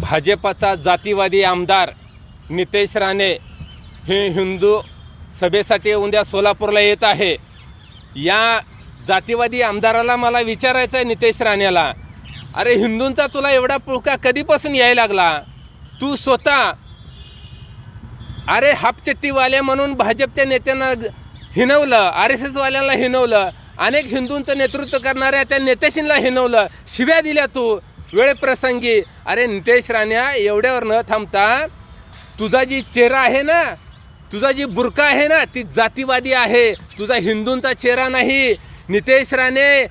भाजपाचा जातीवादी आमदार नितेश राणे हे हिंदू सभेसाठी उद्या सोलापूरला येत आहे. या जातीवादी आमदाराला मला विचारायचं आहे नितेश राणेला. अरे हिंदूंचा तुला एवढा पुळका कधीपासून यायला लागला? तू स्वतः अरे हापचट्टीवाले म्हणून भाजपच्या नेत्यांना हिनवलं आर एस एसवाल्यांना हिनवलं. अनेक हिंदूंचं नेतृत्व करणाऱ्या त्या नेत्याशींना हिनवलं. शिव्या दिल्या तू. वेळप्रसंगी अरे नितेश राण्या एवढ्यावर न थांबता तुझा जी चेहरा आहे ना तुझा जी बुरका आहे ना ती जातीवादी आहे. तुझा हिंदूंचा चेहरा नाही. नितेश राणे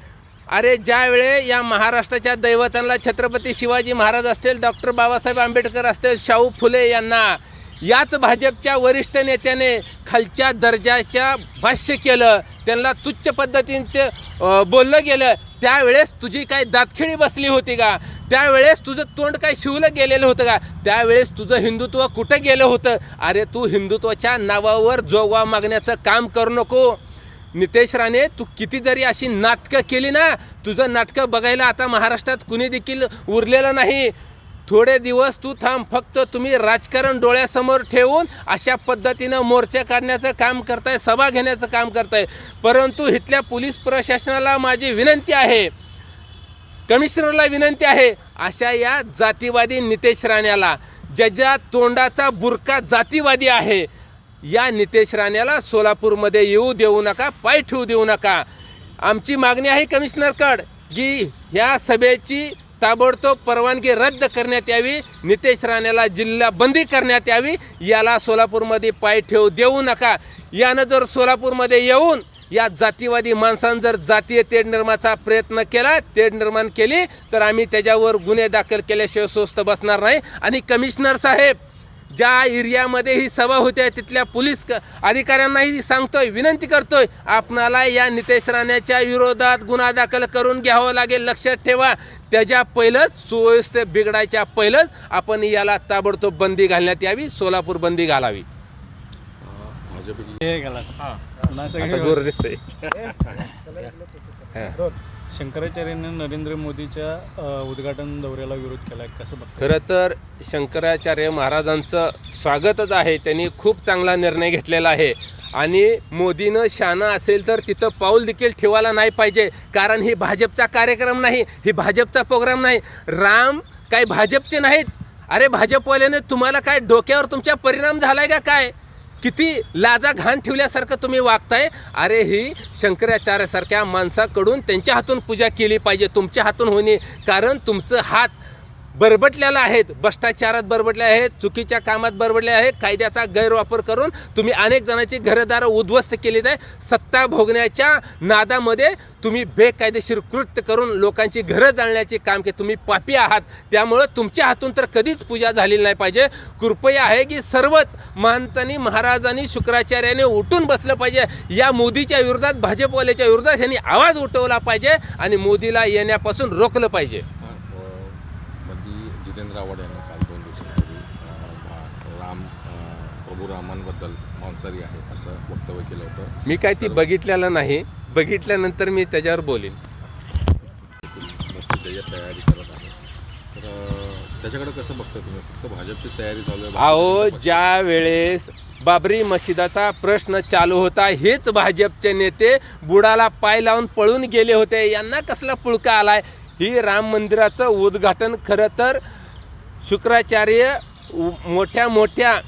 अरे ज्यावेळे या महाराष्ट्राच्या दैवतांना छत्रपती शिवाजी महाराज असतील डॉक्टर बाबासाहेब आंबेडकर असतील शाहू फुले यांना याच भाजपच्या वरिष्ठ नेत्याने खालच्या दर्जाच्या भाष्य केलं त्यांना तुच्छ पद्धतींचे बोललं गेलं. त्यावेळेस तुझी काय दातखिळी बसली होती का? त्यावेळेस तुझं तोंड काय शिवलं गेलेलं होतं का? त्यावेळेस तुझं हिंदुत्व कुठं गेलं होतं? अरे तू हिंदुत्वाच्या नावावर जोगवा मागण्याचं काम करू नको. नितेश राणे तू किती जरी अशी नाटकं केली ना तुझं नाटकं बघायला आता महाराष्ट्रात कुणी देखील उरलेलं नाही. थोडे दिवस तू थांब फक्त तुम्ही राजकारण डोळ्यासमोर ठेवून अशा पद्धतीनं मोर्चा काढण्याचं काम करताय सभा घेण्याचं काम करताय. परंतु इथल्या पोलीस प्रशासनाला माझी विनंती आहे कमिशनरला विनंती आहे अशा या जातीवादी नितेश राण्याला ज्याच्या तोंडाचा बुरका जातीवादी आहे या नितेश राण्याला सोलापूरमध्ये येऊ देऊ नका पाय ठेवू देऊ नका. आमची मागणी आहे कमिशनरकड की ह्या सभेची ताबडतोब परवानगी रद्द करण्यात यावी नितेश राण्याला जिल्हा बंदी करण्यात यावी याला सोलापूरमध्ये पाय ठेव देऊ नका. यानं जर सोलापूरमध्ये येऊन या जातीवादी माणसानं जर जातीय तेढ निर्माचा प्रयत्न केला तेढ निर्माण केली तर आम्ही त्याच्यावर गुन्हे दाखल केल्याशिवाय स्वस्त बसणार नाही. आणि कमिशनर साहेब ज्या एरियामध्ये ही सभा होते तिथल्या पोलीस क- अधिकाऱ्यांनाही सांगतोय विनंती करतोय आपणाला या नितेश राण्याच्या विरोधात गुन्हा दाखल करून घ्यावं लागेल लक्षात ठेवा. त्याच्या पहिलंच सुव्यवस्था बिघडायच्या पहिलंच आपण याला ताबडतोब बंदी घालण्यात यावी सोलापूर बंदी घालावी. हे गेला पुन्हा आता सगळे गोर दिसतोय. शंकराचार्यांनी नरेंद्र मोदीच्या उद्घाटन दौऱ्याला विरोध केला आहे कसं बघ खरं तर शंकराचार्य महाराजांचं स्वागतच आहे. त्यांनी खूप चांगला निर्णय घेतलेला आहे. आणि मोदीनं शाना असेल तर तिथं पाऊल देखील ठेवायला नाही पाहिजे. कारण ही भाजपचा कार्यक्रम नाही ही भाजपचा प्रोग्राम नाही. राम काही भाजपचे नाहीत. अरे भाजपवाल्याने तुम्हाला काय डोक्यावर तुमच्या परिणाम झाला आहे का काय? किती लाजा घाण ठेवल्यासारखं तुम्ही वागताय? अरे ही शंकराचार्यासारख्या माणसाकडून त्यांच्या हातून पूजा केली पाहिजे तुमच्या हातून होणे. कारण तुमचं हात बरबटलेला आहेत. भ्रष्टाचारात बरबटले आहेत चुकीच्या कामात बरबटले आहेत कायद्याचा गैरवापर करून तुम्ही अनेक जणांची घरदारं उद्ध्वस्त केलीत आहे. सत्ता भोगण्याच्या नादामध्ये तुम्ही बेकायदेशीर कृत्य करून लोकांची घरं जाळण्याचे काम के तुम्ही पापी आहात. त्यामुळं तुमच्या हातून तर कधीच पूजा झालेली नाही पाहिजे. कृपया आहे की सर्वच महंतांनी महाराजांनी शुक्राचार्याने उठून बसलं पाहिजे. या मोदीच्या विरोधात भाजपवाल्याच्या विरोधात यांनी आवाज उठवला पाहिजे आणि मोदीला येण्यापासून रोखलं पाहिजे. प्रभू रामांबद्दल मांसाहारी आहे असं वक्तव्य केलं होतं. मी काय ती बघितलेलं नाही. बघितल्यानंतर मी त्याच्यावर बोलीन. जय्यत तयारी करत आहे. तर त्याच्याकडे कसं बघता तुम्ही? फक्त भाजपची तयारी चालू आहे अहो ज्या वेळेस बाबरी मशिदाचा प्रश्न चालू होता हेच भाजपचे नेते बुडाला पाय लावून पळून गेले होते. यांना कसला पुळका आलाय? ही राम मंदिराचं उद्घाटन खरं तर शुक्राचार्य मोठ्या मोठ्या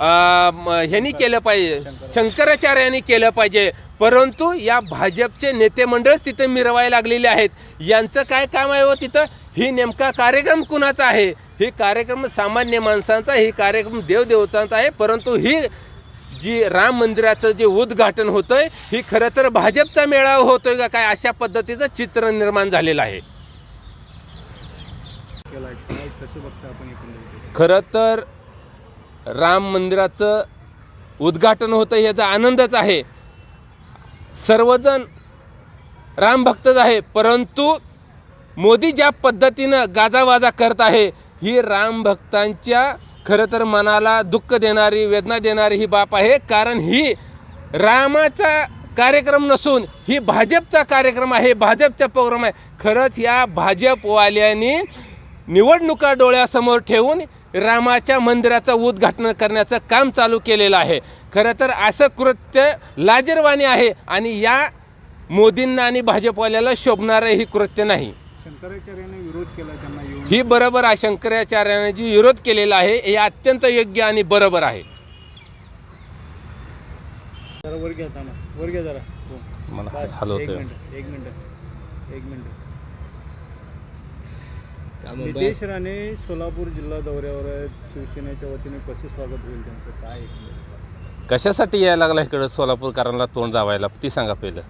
ह्यांनी केलं पाहिजे. शंकराचार्यांनी केलं पाहिजे. परंतु या भाजपचे नेते मंडळच तिथे मिरवायला लागलेले आहेत. यांचं काय काम आहे हो तिथं? ही नेमका कार्यक्रम कुणाचा आहे? ही कार्यक्रम सामान्य माणसांचा ही कार्यक्रम देवदेवतांचा आहे. परंतु ही जी राम मंदिराचं जे उद्घाटन होतंय ही खरं तर भाजपचा मेळावा होतोय का काय? अशा पद्धतीचं चित्र निर्माण झालेलं आहे. खरं तर राम मंदिराचं उद्घाटन होतं याचा आनंदच आहे. सर्वजण राम भक्तच आहे परंतु मोदी ज्या पद्धतीनं गाजावाजा करत आहे ही राम भक्तांच्या खरं तर मनाला दुःख देणारी वेदना देणारी ही बाप आहे कारण ही रामाचा कार्यक्रम नसून ही भाजपचा कार्यक्रम आहे भाजपचा प्रोग्राम आहे. खरंच या भाजपवाल्यांनी निवडणुका डोळ्यासमोर ठेवून रामाच्या मंदिराचं उद्घाटन करण्याचं काम चालू केलेलं आहे. खरं तर असं कृत्य लाजीरवाणी आहे आणि या मोदींना आणि भाजपवाल्याला शोभणारं ही कृत्य नाही. शंकराचार्याने विरोध केला त्यांना येऊन. ही बरोबर आहे शंकराचार्याने जी विरोध केलेला आहे हे अत्यंत योग्य आणि बरोबर आहे. जरा वर घ्या ना वर घ्या जरा. हो. मला बस, हलवतोय. एक मिनिट एक मिनिट एक मिनिट. नितेश राणे सोलापूर जिल्हा दौऱ्यावर आहेत. शिवसेनेच्या वतीने कसे स्वागत होईल त्यांचं? काय? कशासाठी यायला लागला इकडं सोलापूरकरांना तोंड दावायला ती सांगा पहिलं.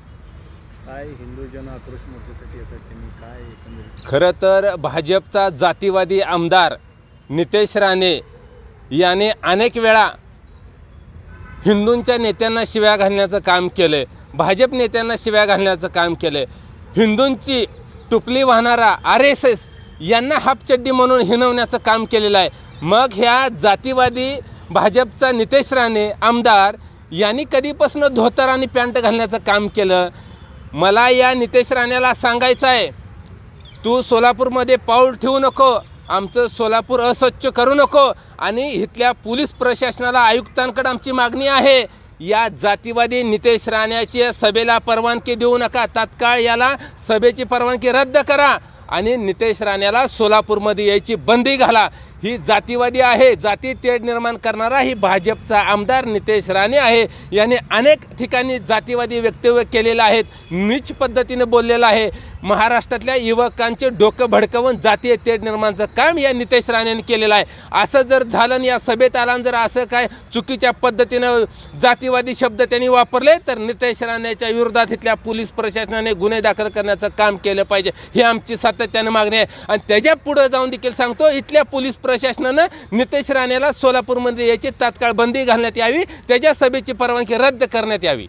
काय हिंदू जन आक्रोश मोर्चासाठी येतात त्यांनी काय एकंदरीत? खरं तर भाजपचा जातीवादी आमदार नितेश राणे याने अनेक वेळा हिंदूंच्या नेत्यांना शिव्या घालण्याचं काम केलं भाजप नेत्यांना शिव्या घालण्याचं काम केलं हिंदूंची टुपली वाहणारा आर एस एस यांना हापचड्डी म्हणून हिनवण्याचं काम केलेलं आहे. मग ह्या जातीवादी भाजपचा नितेश राणे आमदार यांनी कधीपासून धोतर आणि पॅन्ट घालण्याचं काम केलं? मला या नितेश राणेला सांगायचं आहे तू सोलापूरमध्ये पाऊल ठेवू नको आमचं सोलापूर अस्वच्छ करू नको आणि इथल्या पोलीस प्रशासनाला आयुक्तांकडे आमची मागणी आहे. या जातीवादी नितेश राण्याच्या सभेला परवानगी देऊ नका. तात्काळ याला सभेची परवानगी रद्द करा. आणि नितेश राण्याला सोलापूरमध्ये यायची बंदी घाला. ही जातीवादी आहे. जाती तेढ निर्माण करणारा ही भाजपचा आमदार नितेश राणे आहे. याने अनेक ठिकाणी जातीवादी वक्तव्य केलेलं आहेत. नीच पद्धतीने बोललेलं आहे. महाराष्ट्रातल्या युवकांचे डोकं भडकवून जातीय तेढ निर्माणचं काम या नितेश राणेने केलेलं आहे. असं जर झालं आणि या सभेत आला जर असं काय चुकीच्या पद्धतीनं जातीवादी शब्द त्यांनी वापरले तर नितेश राणेच्या विरोधात इथल्या पोलीस प्रशासनाने गुन्हे दाखल करण्याचं काम केलं पाहिजे. ही आमची सातत्यानं मागणी आहे. आणि त्याच्या पुढं जाऊन देखील सांगतो इथल्या पोलीस प्रशासनानं नितेश राणेला सोलापूरमध्ये याची तात्काळ बंदी घालण्यात यावी त्याच्या सभेची परवानगी रद्द करण्यात यावी.